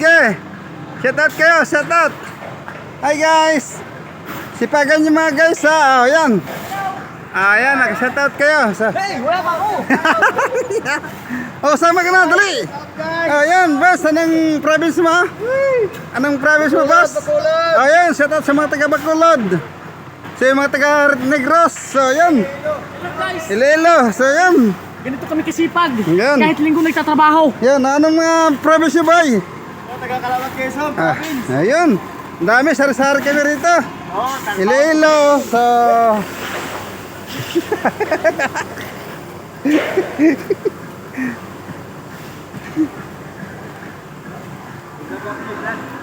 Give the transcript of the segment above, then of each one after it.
ge. Shout out kayo, shout out. Hi guys. Sipagan niyo mga guys ha. Oh, yan. Ah, yan, nag-shout out kayo. Sa... Hey, wala pa ako! oh, sama ka na, dali. Oh, yan, boss. Anong province mo? Anong province mo, boss? Bacolod. Oh, shout out sa mga taga Bacolod. Sa mga taga Negros. So, yan. guys, Iloilo. So, yan. ganito kami kasipag. Yan. Kahit linggo nagtatrabaho. Yan, anong mga province nyo, boy? Taga Kalawag Quezon, Ah, ayun. Ang dami, sari-sari kami rito. Oh, Iloilo. So,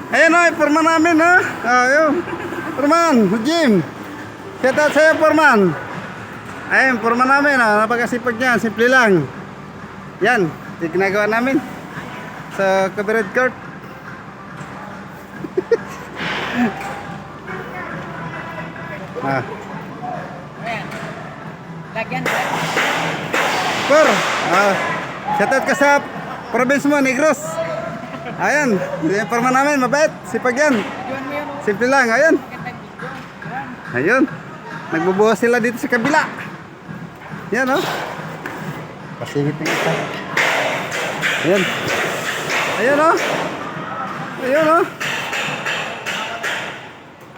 Ayan o, forman namin ha. Ah, Ayun. Forman, Jim. Shout out sa'yo, forman. Ayun, forman namin ha. Napakasipag niya, simple lang. Yan, yung ginagawa namin. Sa Cabaret Court. Ah. Lagyan. Por, ah, shoutout ka sa province mo, Negros. Ayan, yung forma namin, mabait, sipag yan. Simple lang, ayan. Ayun, nagbubuhos sila dito sa kabila. Yan, oh. Pasingit ng isa. Ayan. Ayan, oh. Ayun, oh.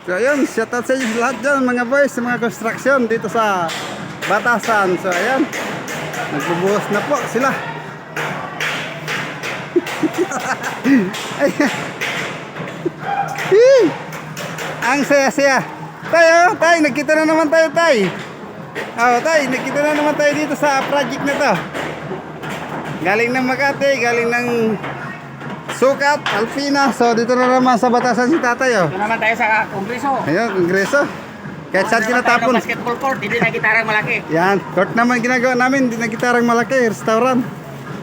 So, ayun, shoutout sa inyo lahat dyan, mga boys, sa mga construction dito sa Batasan. So, ayan. Nagbubuhos na po sila. Ang saya-saya. Tayo, tayo, nagkita na naman tayo, tay. Oh, tay, nagkita na naman tayo dito sa project na to. Galing ng Makati, galing ng Sukat, Alpina. So, dito na naman sa Batasan si tatay, oh. Ito naman tayo sa Kongreso. Ayun, kongreso. Kahit saan tinatapon. Basketball court, hindi na gitarang malaki. Yan, court naman ginagawa namin, hindi na gitarang malaki, restaurant.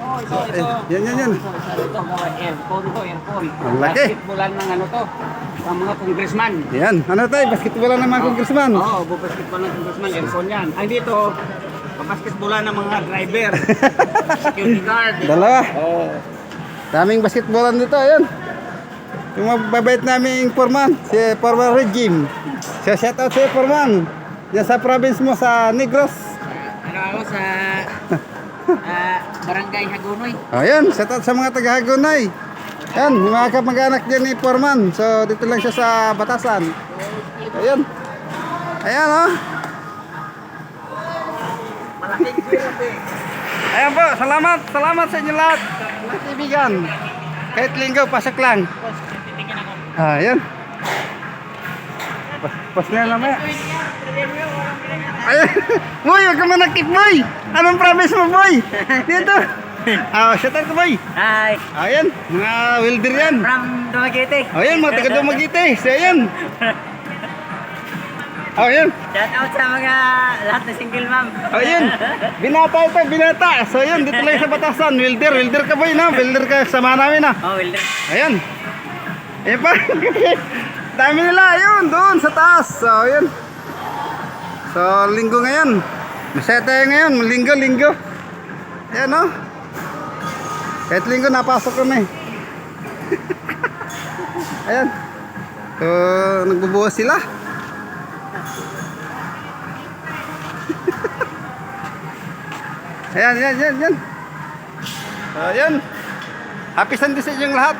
Oh, ito, Eh, yan, yan, yan. Ito, ito, ito, aircon to, aircon. Ang laki. Basketballan ng ano to, sa mga congressman. Yan, ano tayo, basketball ng mga congressman. Oo, oh, basketball ng congressman, aircon yan. Ay, dito, basketballan ng mga driver. Security guard. Dalawa. Oo. Daming basketballan dito, ayan. Yung mababait naming foreman, si Foreman Regime. So, shout out sa foreman. Yan sa province mo, sa Negros. Ano ako sa ah, Barangay Hagonoy. Ayan, shout out sa mga taga-Hagonay. Yan, yung mga kamag-anak dyan ni Foreman. So, dito lang siya sa Batasan. Ayan. Ayan, oh. Malaking. Ayan po, salamat, salamat sa inyo lahat. Mga kaibigan. Kahit linggo, pasok lang. Ah, ayan. Pas, pas na lang maya. Ayan. Boy, huwag ka manakit, boy. Anong promise mo, boy? Dito. Ah, shout out boy. Hi, Ayan, mga welder yan. from Dumaguete. Ayan, mga taga Dumaguete. So, ayan. Oh, ayan. Shout out sa mga lahat na single mom. Ayan. Binata ito, binata. So, ayan, dito lang sa Batasan. Welder, welder ka, boy, na. Welder ka, sama namin, na. Oh, Wilder. Ayan. Ayan pa. Dami nila. Ayun, doon sa taas. So, ayan. So, linggo ngayon. Masaya tayo ngayon. Linggo, linggo. Ayan, no? Kahit linggo, napasok kami. ayan. So, nagbubuhos sila. Ayan, ayan, ayan, ayan. Ayan. Happy Sunday sa inyong lahat.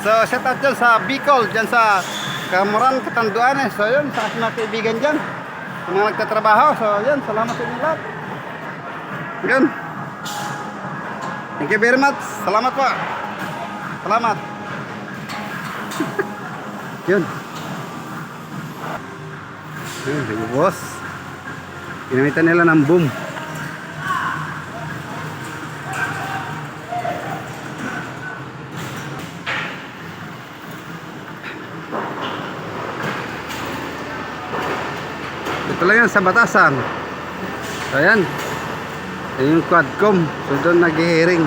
So, shout out dyan sa Bicol, dyan sa Kamuran, Katanduanes. So, yun, sa mga kaibigan dyan. Sa mga nagtatrabaho. So, yun, salamat sa inyong lahat. Yun. Thank you very much. Salamat po. Salamat. yun. Yun, boss. Ginamitan nila ng boom. Ito lang yan sa Batasan. So ayan. Yan yung Quadcom. So doon nag-hearing.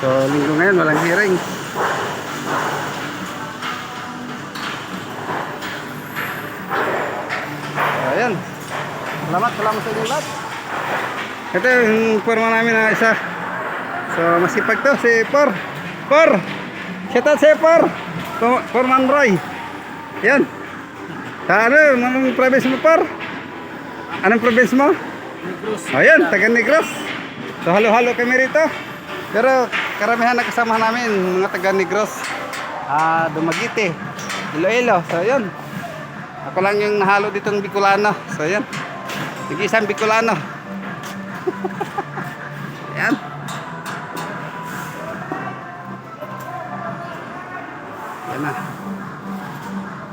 So linggo ngayon walang hearing. So ayan. Salamat, salamat sa inyo. Ito yung forma namin na isa. So, masipag to si Por. Por! Shout out si Por! Po- Porman Roy. Yan. Sa ano, anong province mo, Por? Anong province mo? Ayan, taga Negros. So halo-halo kami rito. Pero karamihan na kasama namin mga taga Negros. Ah, Dumaguete, Iloilo. So yun. Ako lang yung nahalo ditong Bicolano. So yun. Nag-isang Bicolano.